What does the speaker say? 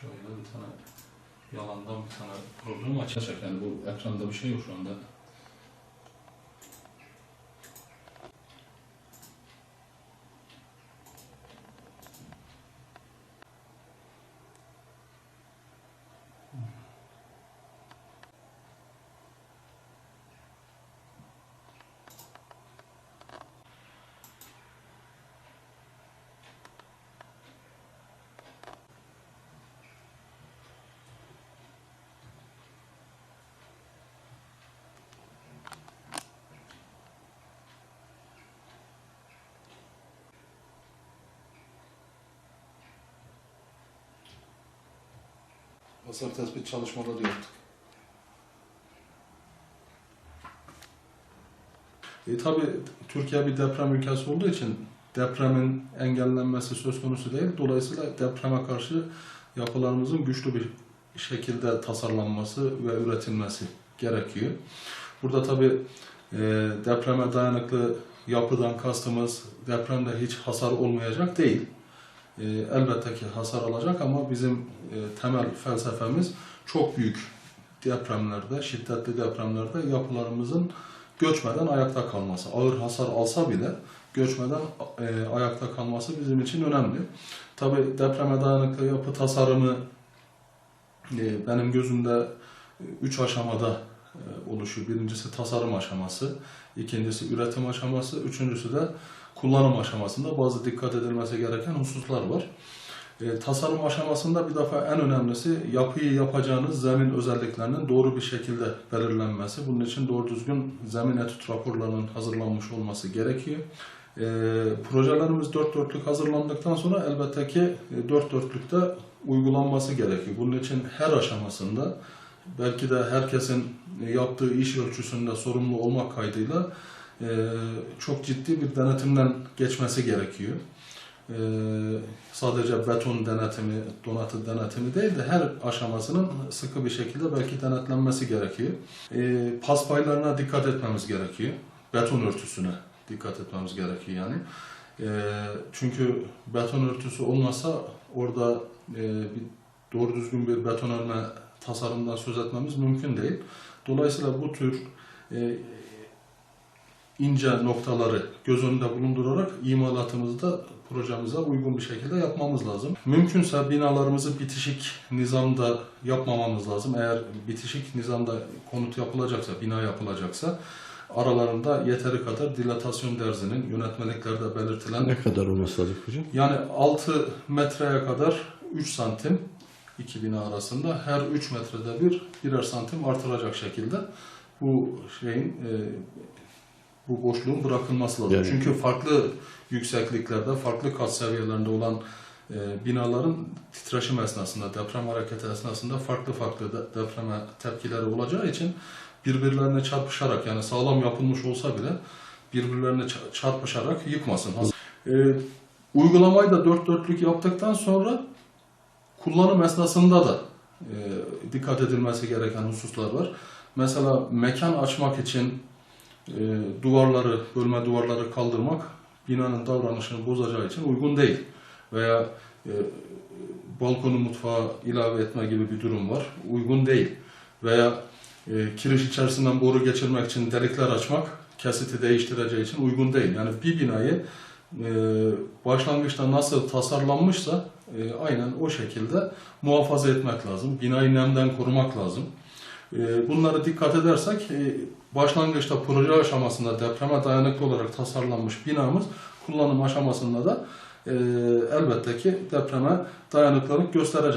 Şöyle bir tane yalandan bir tane program açacak. Yani bu ekranda bir şey yok şu anda. Hasar tespit çalışmaları yaptık. E, tabii Türkiye bir deprem ülkesi olduğu için depremin engellenmesi söz konusu değil. Dolayısıyla depreme karşı yapılarımızın güçlü bir şekilde tasarlanması ve üretilmesi gerekiyor. Burada tabii e, depreme dayanıklı yapıdan kastımız depremde hiç hasar olmayacak değil. E, elbette ki hasar alacak ama bizim e, temel felsefemiz çok büyük depremlerde, şiddetli depremlerde yapılarımızın göçmeden ayakta kalması. Ağır hasar alsa bile göçmeden e, ayakta kalması bizim için önemli. Tabi depreme dayanıklı yapı tasarımı e, benim gözümde üç aşamada e, oluşuyor. Birincisi tasarım aşaması, ikincisi üretim aşaması, üçüncüsü de kullanım aşamasında bazı dikkat edilmesi gereken hususlar var. E, tasarım aşamasında bir defa en önemlisi yapıyı yapacağınız zemin özelliklerinin doğru bir şekilde belirlenmesi. Bunun için doğru düzgün zemin etüt raporlarının hazırlanmış olması gerekiyor. E, projelerimiz dört dörtlük hazırlandıktan sonra elbette ki e, dört dörtlükte uygulanması gerekiyor. Bunun için her aşamasında belki de herkesin yaptığı iş ölçüsünde sorumlu olmak kaydıyla e, çok ciddi bir denetimden geçmesi gerekiyor. E, sadece beton denetimi, donatı denetimi değil de her aşamasının sıkı bir şekilde belki denetlenmesi gerekiyor. E, pas paylarına dikkat etmemiz gerekiyor. Beton örtüsüne dikkat etmemiz gerekiyor yani. E, çünkü beton örtüsü olmasa orada bir doğru düzgün bir beton örme tasarımdan söz etmemiz mümkün değil. Dolayısıyla bu tür e, ince noktaları göz önünde bulundurarak imalatımızda projemize uygun bir şekilde yapmamız lazım. Mümkünse binalarımızı bitişik nizamda yapmamamız lazım. Eğer bitişik nizamda konut yapılacaksa, bina yapılacaksa aralarında yeteri kadar dilatasyon derzinin yönetmeliklerde belirtilen Ne kadar olması lazım hocam? yani 6 metreye kadar 3 santim iki bina arasında her 3 metrede bir birer santim artıracak şekilde bu şeyin e, bu boşluğun bırakılması lazım. Yani- Çünkü farklı yüksekliklerde, farklı kat seviyelerinde olan e, binaların titreşim esnasında, deprem hareketi esnasında farklı farklı de- depreme tepkileri olacağı için birbirlerine çarpışarak yani sağlam yapılmış olsa bile birbirlerine ça- çarpışarak yıkmasın. E, uygulamayı da dört dörtlük yaptıktan sonra kullanım esnasında da e, dikkat edilmesi gereken hususlar var. Mesela mekan açmak için e, duvarları, bölme duvarları kaldırmak binanın davranışını bozacağı için uygun değil. Veya e, balkonu mutfağa ilave etme gibi bir durum var. Uygun değil. Veya e, kiriş içerisinden boru geçirmek için delikler açmak kesiti değiştireceği için uygun değil. Yani bir binayı başlangıçta nasıl tasarlanmışsa e, aynen o şekilde muhafaza etmek lazım. Binayı nemden korumak lazım. E, bunları dikkat edersek e, başlangıçta proje aşamasında depreme dayanıklı olarak tasarlanmış binamız kullanım aşamasında da e, elbette ki depreme dayanıklılık gösterecek.